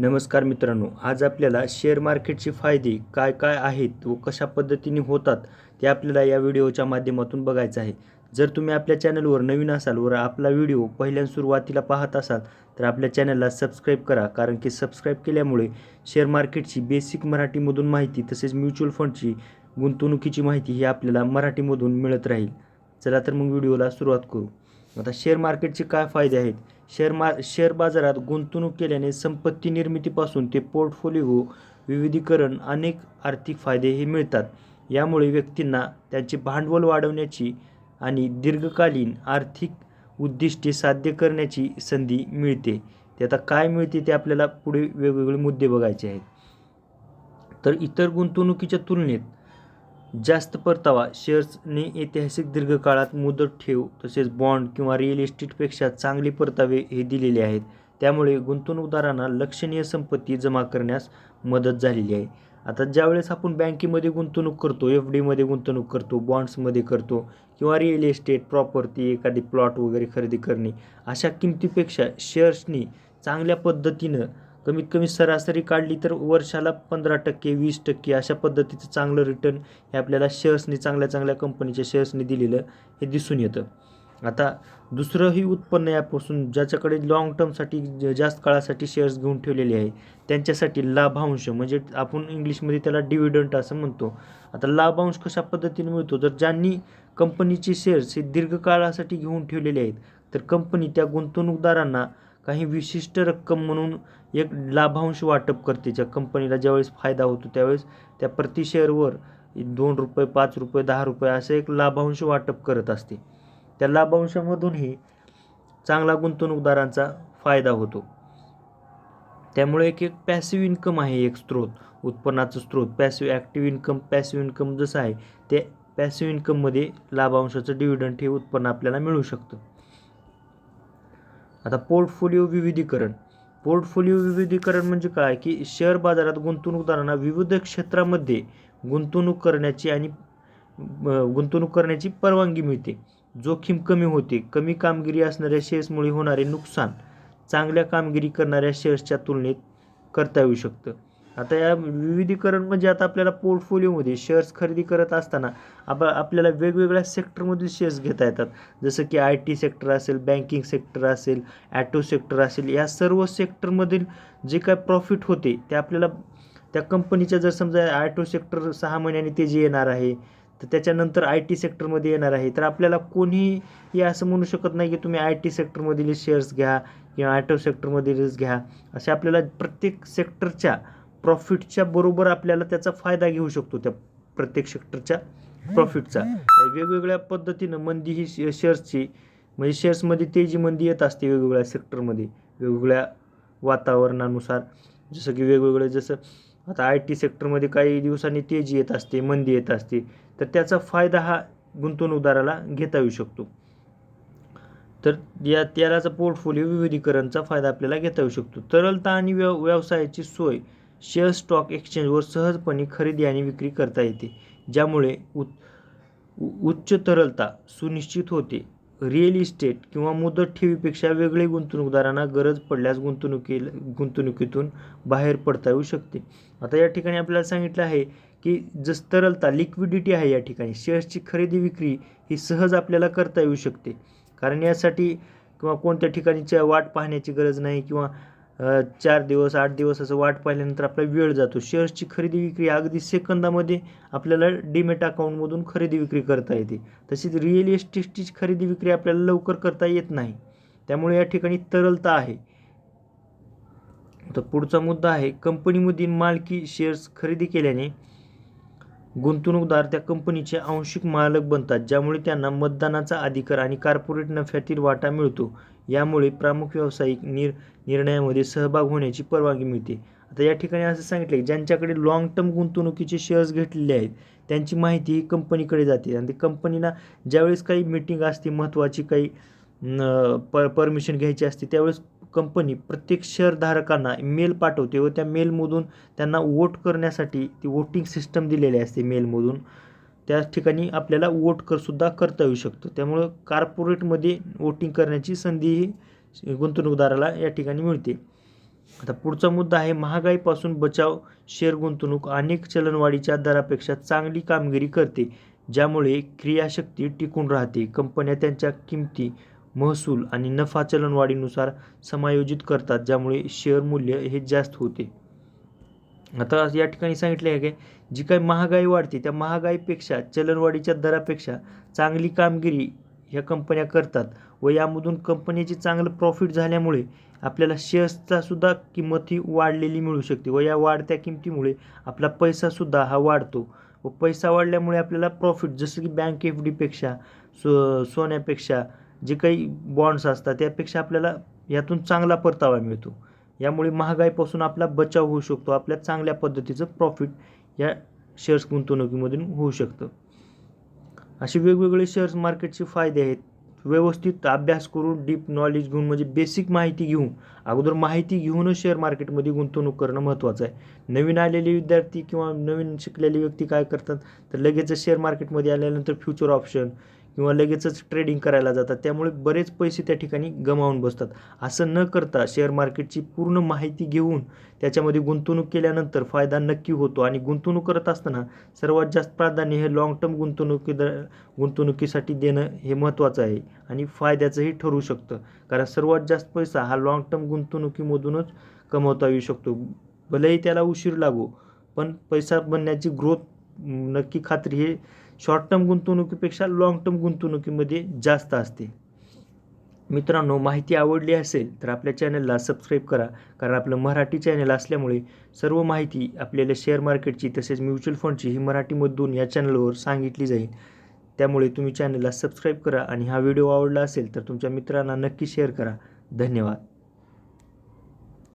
नमस्कार मित्रांनो आज आपल्याला शेअर मार्केटचे फायदे काय काय आहेत व कशा पद्धतीने होतात ते आपल्याला या व्हिडिओच्या माध्यमातून बघायचं आहे. जर तुम्ही आपल्या चॅनलवर नवीन असाल व आपला व्हिडिओ पहिल्या सुरुवातीला पाहत असाल तर आपल्या चॅनलला सबस्क्राईब करा. कारण की सबस्क्राईब केल्यामुळे शेअर मार्केटची बेसिक मराठीमधून माहिती तसेच म्युच्युअल फंडची गुंतवणुकीची माहिती ही आपल्याला मराठीमधून मिळत राहील. चला तर मग व्हिडिओला सुरुवात करू. आता शेअर मार्केटचे काय फायदे आहेत? शेअर मार शेअर बाजारात गुंतवणूक केल्याने संपत्ती निर्मितीपासून ते पोर्टफोलिओ विविधीकरण अनेक आर्थिक फायदे हे मिळतात. यामुळे व्यक्तींना त्यांचे भांडवल वाढवण्याची आणि दीर्घकालीन आर्थिक उद्दिष्टे साध्य करण्याची संधी मिळते. ते आता काय मिळते ते आपल्याला पुढे वेगवेगळे मुद्दे बघायचे आहेत. तर इतर गुंतवणुकीच्या तुलनेत जास्त परतावा शेअर्सने ऐतिहासिक दीर्घकाळात मुदत ठेव तसेच बॉन्ड किंवा रिअल इस्टेटपेक्षा चांगले परतावे हे दिलेले आहेत. त्यामुळे गुंतवणूकदारांना लक्षणीय संपत्ती जमा करण्यास मदत झालेली आहे. आता ज्यावेळेस आपण बँकेमध्ये गुंतवणूक करतो एफ डीमध्ये गुंतवणूक करतो बॉन्ड्समध्ये करतो किंवा रिअल इस्टेट प्रॉपर्टी एखादी प्लॉट वगैरे खरेदी करणे अशा किमतीपेक्षा शेअर्सनी चांगल्या पद्धतीनं कमीत कमी सरासरी काढली तर वर्षाला पंधरा टक्के वीस टक्के अशा पद्धतीचं चांगलं रिटर्न हे आपल्याला शेअर्सनी चांगल्या चांगल्या कंपनीच्या शेअर्सनी दिलेलं हे दिसून येतं. आता दुसरंही उत्पन्न यापासून ज्याच्याकडे लाँग टर्मसाठी ज- जास्त काळासाठी शेअर्स घेऊन ठेवलेले आहे त्यांच्यासाठी लाभांश म्हणजे आपण इंग्लिशमध्ये त्याला डिव्हिडंट असं म्हणतो. आता लाभांश कशा पद्धतीने मिळतो? तर ज्यांनी कंपनीचे शेअर्स हे दीर्घकाळासाठी घेऊन ठेवलेले आहेत तर कंपनी त्या गुंतवणूकदारांना काही विशिष्ट रक्कम म्हणून एक लाभांश वाटप करते. ज्या कंपनीला ज्यावेळेस फायदा होतो त्यावेळेस त्या प्रति शेअरवर दोन रुपये पाच रुपये दहा रुपये असं एक लाभांश वाटप करत असते. त्या लाभांशामधूनही चांगला गुंतवणूकदारांचा फायदा होतो. त्यामुळे एक एक पॅसिव्ह इन्कम आहे एक स्रोत उत्पन्नाचं स्रोत. Passive active income passive income जसं आहे ते पॅसिव्ह इन्कममध्ये लाभांशाचं डिव्हिडंट हे उत्पन्न आपल्याला मिळू शकतं. आता पोर्टफोलिओ विविधीकरण. पोर्टफोलिओ विविधीकरण म्हणजे काय? की शेअर बाजारात गुंतवणूकदारांना विविध क्षेत्रामध्ये गुंतवणूक करण्याची आणि गुंतवणूक करण्याची परवानगी मिळते. जोखीम कमी होते. कमी कामगिरी असणाऱ्या शेअर्समुळे होणारे नुकसान चांगल्या कामगिरी करणाऱ्या शेअर्सच्या तुलनेत करता येऊ शकतं. आता या विविधीकरण म्हणजे आता आपल्याला पोर्टफोलिओमध्ये शेअर्स खरेदी करत असताना आप आपल्याला वेगवेगळ्या सेक्टरमधील शेअर्स घेता येतात. जसं की आय टी सेक्टर असेल बँकिंग सेक्टर असेल ॲटो सेक्टर असेल या सर्व सेक्टरमधील जे काय प्रॉफिट होते ते आपल्याला त्या कंपनीच्या जर समजा ॲटो सेक्टर सहा महिन्याने ते जे येणार आहे तर त्याच्यानंतर आय टी सेक्टरमध्ये येणार आहे. तर आपल्याला कोणीही हे असं म्हणू शकत नाही की तुम्ही आय टी सेक्टरमधील शेअर्स घ्या किंवा ॲटो सेक्टरमधीलच घ्या. असे आपल्याला प्रत्येक सेक्टरच्या प्रॉफिटच्या बरोबर आपल्याला त्याचा फायदा घेऊ शकतो त्या प्रत्येक सेक्टरच्या प्रॉफिटचा. वेगवेगळ्या पद्धतीनं मंदी ही शेअर्सची म्हणजे शेअर्समध्ये तेजी मंदी येत असते वेगवेगळ्या सेक्टरमध्ये वेगवेगळ्या वातावरणानुसार जसं की वेगवेगळे जसं आता आय टी सेक्टरमध्ये काही दिवसांनी तेजी येत असते मंदी येत असते तर त्याचा फायदा हा गुंतवणूकदाराला घेता येऊ शकतो. तर या त्यालाचा पोर्टफोलिओ विविधीकरणचा फायदा आपल्याला घेता येऊ शकतो. तरलता आणि व्यव व्यवसायाची सोय शेअर स्टॉक एक्सचेंजवर सहजपणे खरेदी आणि विक्री करता येते ज्यामुळे उत् उ- उच्च तरलता सुनिश्चित होते. रिअल इस्टेट किंवा मुदत ठेवीपेक्षा वेगळे गुंतवणूकदारांना गरज पडल्यास गुंतवणुकी गुंतवणुकीतून बाहेर पडता येऊ शकते. आता या ठिकाणी आपल्याला सांगितलं आहे की जस तरलता लिक्विडिटी आहे या ठिकाणी शेअर्सची खरेदी विक्री ही सहज आपल्याला करता येऊ शकते. कारण यासाठी किंवा कोणत्या ठिकाणीच्या वाट पाहण्याची गरज नाही किंवा चार दिवस आठ दिवस असं वाट पाहिल्यानंतर आपला वेळ जातो. शेअर्सची खरेदी विक्री अगदी सेकंदामध्ये आपल्याला डीमेट अकाउंटमधून खरेदी विक्री करता येते. तशीच रिअल इस्टेटची खरेदी विक्री आपल्याला लवकर करता येत नाही. त्यामुळे या ठिकाणी तरलता आहे. तर पुढचा मुद्दा आहे कंपनीमधील मालकी शेअर्स खरेदी केल्याने गुंतवणूकदार त्या कंपनीचे आंशिक मालक बनतात ज्यामुळे त्यांना मतदानाचा अधिकार आणि कॉर्पोरेट नफ्यातील वाटा मिळतो. यामुळे प्रमुख व्यावसायिक निर निर्णयामध्ये सहभाग होण्याची परवानगी मिळते. आता या ठिकाणी असं सांगितलं की ज्यांच्याकडे लाँग टर्म गुंतवणुकीचे शेअर्स घेतलेले आहेत त्यांची माहिती ही कंपनीकडे जाते. आणि ते कंपनीला ज्यावेळेस काही मीटिंग असते महत्त्वाची काही न, पर परमिशन घ्यायची असते त्यावेळेस कंपनी प्रत्येक शेअरधारकांना मेल पाठवते व त्या मेलमधून त्यांना वोट करण्यासाठी ती वोटिंग सिस्टम दिलेली असते मेलमधून त्या ठिकाणी आपल्याला वोट करसुद्धा करता येऊ शकतं. त्यामुळं कार्पोरेटमध्ये वोटिंग करण्याची संधी ही गुंतवणूकदाराला या ठिकाणी मिळते. आता पुढचा मुद्दा आहे महागाईपासून बचाव शेअर गुंतवणूक अनेक चलनवाढीच्या दरापेक्षा चांगली कामगिरी करते ज्यामुळे क्रियाशक्ती टिकून राहते. कंपन्या त्यांच्या किमती महसूल आणि नफा चलनवाढीनुसार समायोजित करतात ज्यामुळे शेअर मूल्य हे जास्त होते. आता या ठिकाणी सांगितले आहे की जी काही महागाई वाढते त्या महागाईपेक्षा चलनवाढीच्या दरापेक्षा चांगली कामगिरी ह्या कंपन्या करतात व यामधून कंपनीची चांगलं प्रॉफिट झाल्यामुळे आपल्याला शेअर्सचा सुद्धा किंमत ही वाढलेली मिळू शकते व या वाढत्या किमतीमुळे आपला पैसासुद्धा हा वाढतो व पैसा वाढल्यामुळे आपल्याला प्रॉफिट जसं की बँक एफ डीपेक्षा सो सोन्यापेक्षा जे काही बॉन्ड्स असतात त्यापेक्षा आपल्याला यातून चांगला परतावा मिळतो. यामुळे महागाईपासून आपला बचाव होऊ शकतो. आपल्या चांगल्या पद्धतीचं प्रॉफिट या शेअर्स गुंतवणुकीमधून होऊ शकतं. असे वेगवेगळे शेअर्स मार्केटचे फायदे आहेत. व्यवस्थित अभ्यास करून डीप नॉलेज घेऊन म्हणजे बेसिक माहिती घेऊन अगोदर माहिती घेऊनच शेअर मार्केटमध्ये गुंतवणूक करणं महत्त्वाचं आहे. नवीन आलेले विद्यार्थी किंवा नवीन शिकलेले व्यक्ती काय करतात? तर लगेचच शेअर मार्केटमध्ये आल्यानंतर फ्युचर ऑप्शन किंवा लगेचच ट्रेडिंग करायला जातात. त्यामुळे बरेच पैसे त्या ठिकाणी गमावून बसतात. असं न करता शेअर मार्केटची पूर्ण माहिती घेऊन त्याच्यामध्ये गुंतवणूक केल्यानंतर फायदा नक्की होतो. आणि गुंतवणूक करत असताना सर्वात जास्त प्राधान्य हे लाँग टर्म गुंतवणुकी गुंतवणुकीसाठी देणं हे महत्त्वाचं आहे. आणि फायद्याचंही ठरू शकतं. कारण सर्वात जास्त पैसा हा लाँग टर्म गुंतवणुकीमधूनच कमवता येऊ शकतो. भलेही त्याला उशीर लागो पण पैसा बनण्याची ग्रोथ नक्की खात्री हे शॉर्ट टर्म गुंतवणुकीपेक्षा लाँग टर्म गुंतवणुकीमध्ये जास्त असते. मित्रांनो माहिती आवडली असेल तर आपल्या चॅनलला सबस्क्राईब करा. कारण आपलं मराठी चॅनल असल्यामुळे सर्व माहिती आपल्याला शेअर मार्केटची तसेच म्युच्युअल फंडची ही मराठीमधून या चॅनलवर सांगितली जाईल. त्यामुळे तुम्ही चॅनलला सबस्क्राईब करा आणि हा व्हिडिओ आवडला असेल तर तुमच्या मित्रांना नक्की शेअर करा. धन्यवाद.